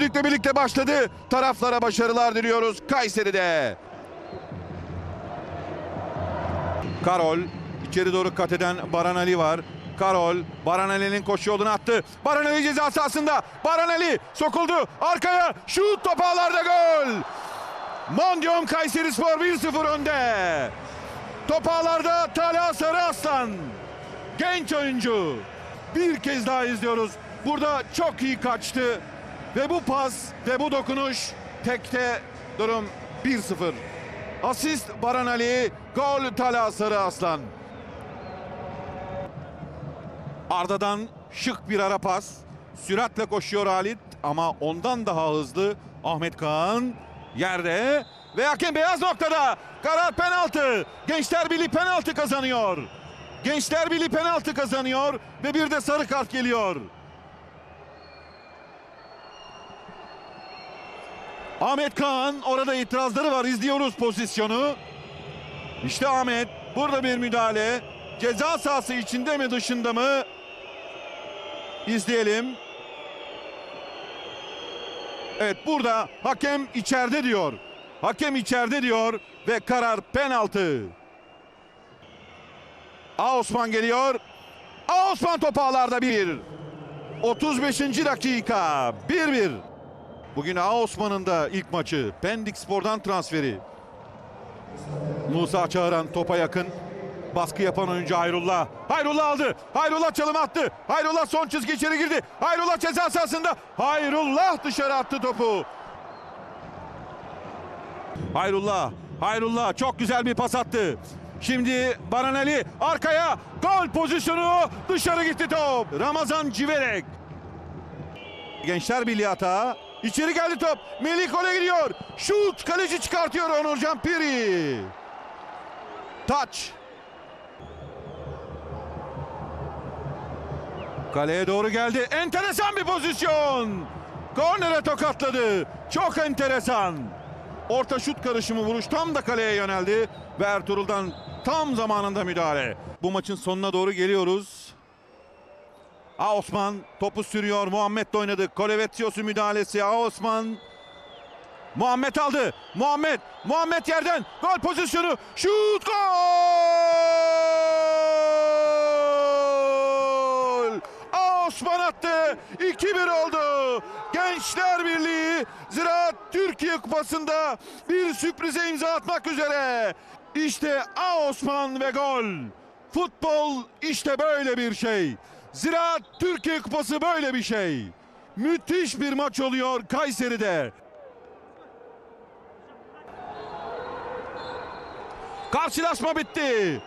düdükle birlikte başladı. Taraflara başarılar diliyoruz Kayseri'de. Karol içeri doğru kat eden Baran Ali var. Karol Baran Ali'nin koşu yolunu attı. Baran Ali ceza sahasında. Baran Ali sokuldu. Arkaya şut top ağlarda gol. Mondium Kayseri Spor 1-0 önde. Top ağlarda Talha Sarı Aslan. Genç oyuncu. Bir kez daha izliyoruz. Burada çok iyi kaçtı. Ve bu pas ve bu dokunuş tekte durum 1-0. Asist Baran Ali, gol Talha Sarı Aslan. Arda'dan şık bir ara pas. Süratle koşuyor Halit ama ondan daha hızlı Ahmet Kaan yerde ve hakem beyaz noktada. Karar penaltı. Gençler Birliği penaltı kazanıyor. Gençler Birliği penaltı kazanıyor ve bir de sarı kart geliyor. Ahmet Kaan orada itirazları var. İzliyoruz pozisyonu. İşte Ahmet burada bir müdahale. Ceza sahası içinde mi dışında mı? İzleyelim. Evet burada hakem içeride diyor. Hakem içeride diyor ve karar penaltı. A Osman geliyor. A Osman topu ağlarda bir. 35. dakika 1-1. Bugün A Osman'ın da ilk maçı. Pendik Spor'dan transferi. Musa Çağıran topa yakın. Baskı yapan oyuncu Hayrullah. Hayrullah aldı. Hayrullah çalım attı. Hayrullah son çizgi içeri girdi. Hayrullah ceza sahasında. Hayrullah dışarı attı topu. Hayrullah. Hayrullah çok güzel bir pas attı. Şimdi Baran Ali arkaya gol pozisyonu dışarı gitti top. Ramazan Civerek. Gençler Birliği hata. İçeri geldi top. Melih gole gidiyor. Şut kaleci çıkartıyor Onurcan Piri. Taç. Kaleye doğru geldi. Enteresan bir pozisyon. Kornere tokatladı. Çok enteresan. Orta şut karışımı vuruş tam da kaleye yöneldi. Ve Ertuğrul'dan tam zamanında müdahale. Bu maçın sonuna doğru geliyoruz. A Osman topu sürüyor. Muhammed de oynadı. Kolevetsios'u müdahalesi. A Osman. Muhammed aldı. Muhammed. Muhammed yerden. Gol pozisyonu. Şut gol. A Osman attı. 2-1 oldu. Gençler Birliği Ziraat Türkiye Kupası'nda bir sürprize imza atmak üzere. İşte A Osman ve gol. Futbol işte böyle bir şey. Ziraat Türkiye Kupası böyle bir şey. Müthiş bir maç oluyor Kayseri'de. Karşılaşma bitti.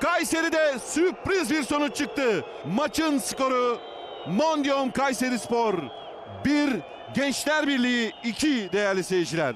Kayseri'de sürpriz bir sonuç çıktı. Maçın skoru Mondium Kayseri Spor 1 Gençler Birliği 2 değerli seyirciler.